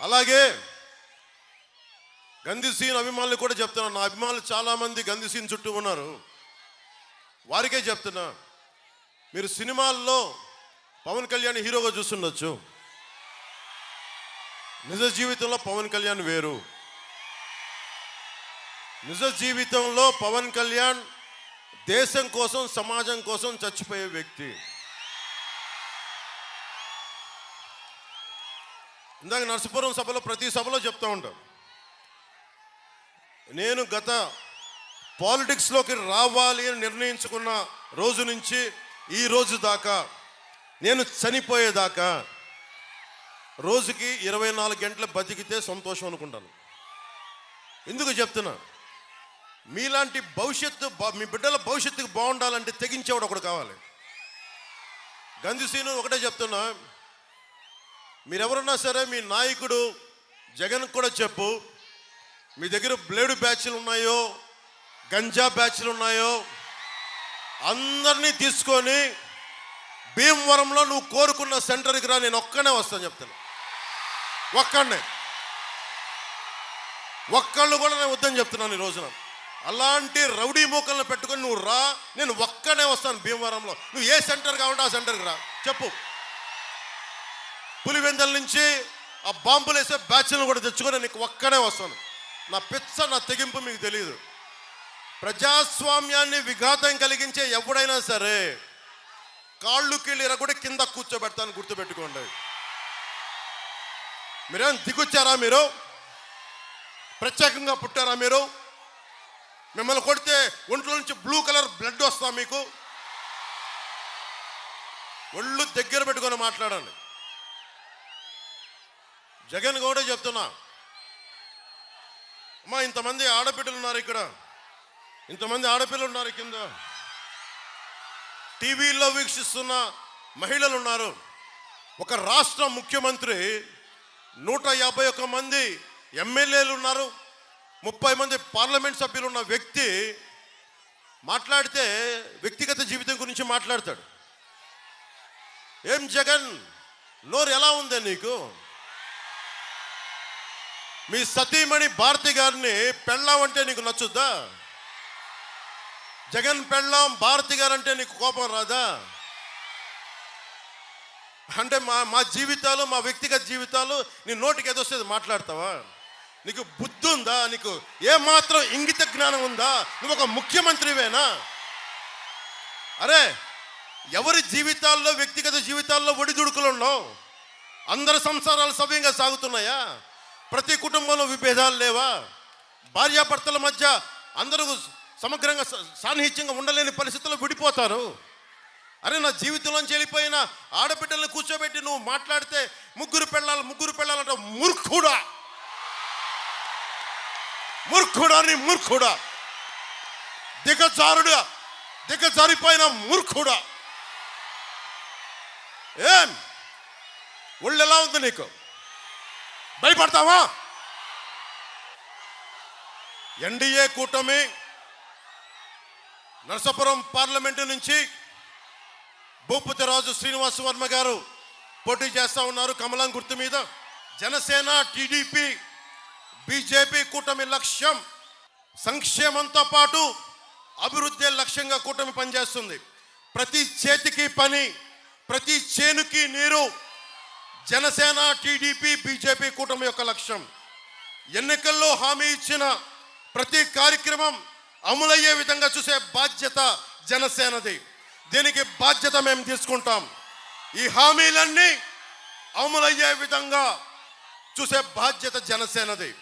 అలాగే గంధిసీన్ అభిమానులు కూడా చెప్తున్నాను నా అభిమానులు చాలామంది గంధిసీన్ చుట్టూ ఉన్నారు. వారికే చెప్తున్నా మీరు సినిమాల్లో పవన్ కళ్యాణ్ హీరోగా చూస్తుండొచ్చు. నిజ జీవితంలో పవన్ కళ్యాణ్ వేరు. నిజ జీవితంలో పవన్ కళ్యాణ్ దేశం కోసం సమాజం కోసం చచ్చిపోయే వ్యక్తి. ఇందాక నర్సపురం సభలో ప్రతి సభలో చెప్తూ ఉంటాం. నేను గత పాలిటిక్స్లోకి రావాలి అని నిర్ణయించుకున్న రోజు నుంచి ఈ రోజు దాకా నేను చనిపోయేదాకా రోజుకి ఇరవై నాలుగు గంటలు బతికితే సంతోషం అనుకుంటాను. ఎందుకు చెప్తున్నా? మీలాంటి భవిష్యత్తు మీ బిడ్డల భవిష్యత్తుకు బాగుండాలంటే తెగించేవాడు ఒకడు కావాలి. గంధిసీను ఒకటే చెప్తున్నా మీరెవరన్నా సరే మీ నాయకుడు జగన్ కూడా చెప్పు. మీ దగ్గర బ్లేడు బ్యాచ్లు ఉన్నాయో గంజా బ్యాచ్లు ఉన్నాయో అందరినీ తీసుకొని భీమవరంలో నువ్వు కోరుకున్న సెంటర్కి రా నేను ఒక్కనే వస్తాను చెప్తాను. ఒక్కడనే. ఒక్కళ్ళు కూడా నేను వద్దని చెప్తున్నాను ఈ రోజున. అలాంటి రౌడీ మూకలను పెట్టుకొని నువ్వు రా నేను ఒక్కనే వస్తాను భీమవరంలో. నువ్వు ఏ సెంటర్ కావాలంటే ఆ సెంటర్కి రా. చెప్పు. పులివెందల నుంచి ఆ బాంబులు వేసే బ్యాచ్లను కూడా తెచ్చుకొని నీకు ఒక్కనే వస్తాను. నా పిచ్చ నా తెగింపు మీకు తెలియదు ప్రజాస్వామ్యాన్ని విఘాతం కలిగించే ఎవడైనా సరే కాళ్ళు కీళ్ళు కూడా కింద కూర్చోబెడతాను గుర్తుపెట్టుకోండి. మీరేం దిగొచ్చారా మీరు? ప్రత్యేకంగా పుట్టారా మీరు? మిమ్మల్ని కొడితే ఒంట్లో నుంచి బ్లూ కలర్ బ్లడ్ వస్తా మీకు? ఒళ్ళు దగ్గర పెట్టుకొని మాట్లాడండి. జగన్ కూడా చెప్తున్నా. అమ్మా ఇంతమంది ఆడపిల్లలు ఉన్నారు ఇక్కడ. ఇంతమంది ఆడపిల్లలు ఉన్నారు కింద. టీవీల్లో వీక్షిస్తున్న మహిళలు ఉన్నారు. ఒక రాష్ట్ర ముఖ్యమంత్రి నూట యాభై ఒక్క మంది ఎమ్మెల్యేలు ఉన్నారు. ముప్పై మంది పార్లమెంట్ సభ్యులు ఉన్న వ్యక్తి మాట్లాడితే వ్యక్తిగత జీవితం గురించి మాట్లాడతాడు. ఏం జగన్ నోరు ఎలా ఉందే నీకు? మీ సతీమణి భారతి గారిని పెళ్ళాం అంటే నీకు నచ్చుద్దా? జగన్ పెళ్ళాం భారతి గారు అంటే నీకు కోపం రాదా? అంటే మా మా జీవితాలు మా వ్యక్తిగత జీవితాలు నీ నోటికి ఏదో వస్తుంది మాట్లాడతావా? నీకు బుద్ధి ఉందా? నీకు ఏమాత్రం ఇంగిత జ్ఞానం ఉందా? నువ్వు ఒక ముఖ్యమంత్రివేనా? అరే ఎవరి జీవితాల్లో వ్యక్తిగత జీవితాల్లో ఒడిదుడుకులు ఉన్నావు అందరి సంసారాలు సవ్యంగా సాగుతున్నాయా? ప్రతి కుటుంబంలో విభేదాలు లేవా? భార్యాభర్తల మధ్య అందరూ సమగ్రంగా సాన్నిహిత్యంగా ఉండలేని పరిస్థితుల్లో విడిపోతారు. అరే నా జీవితంలోంచి వెళ్ళిపోయిన ఆడబిడ్డల్ని కూర్చోబెట్టి నువ్వు మాట్లాడితే ముగ్గురు పెళ్ళాలి ముగ్గురు పెళ్ళాలంటే మూర్ఖుడా. మూర్ఖుడా నీ మూర్ఖుడా. దిగజారుడా దిగజారిపోయిన మూర్ఖుడా. ఏం? ఒళ్ళు ఎలా ఉంది నీకు? భయపడతావా? ఎన్డీఏ కూటమి నరసాపురం పార్లమెంటు నుంచి భూపతిరాజు శ్రీనివాస వర్మ గారు పోటీ చేస్తా ఉన్నారు కమలం గుర్తు మీద. జనసేన టీడీపీ బీజేపీ కూటమి లక్ష్యం సంక్షేమంతో పాటు అభివృద్ధి లక్ష్యంగా కూటమి పనిచేస్తుంది. ప్రతి చేతికి పని ప్రతి చేనుకి నీరు జనసేన టీడీపీ బీజేపీ కూటమి యొక్క లక్ష్యం. ఎన్నికల్లో హామీ ఇచ్చిన ప్రతి కార్యక్రమం అమలయ్యే విధంగా చూసే బాధ్యత జనసేనది. దీనికి బాధ్యత మేము తీసుకుంటాం. ఈ హామీలన్నీ అమలయ్యే విధంగా చూసే బాధ్యత జనసేనది.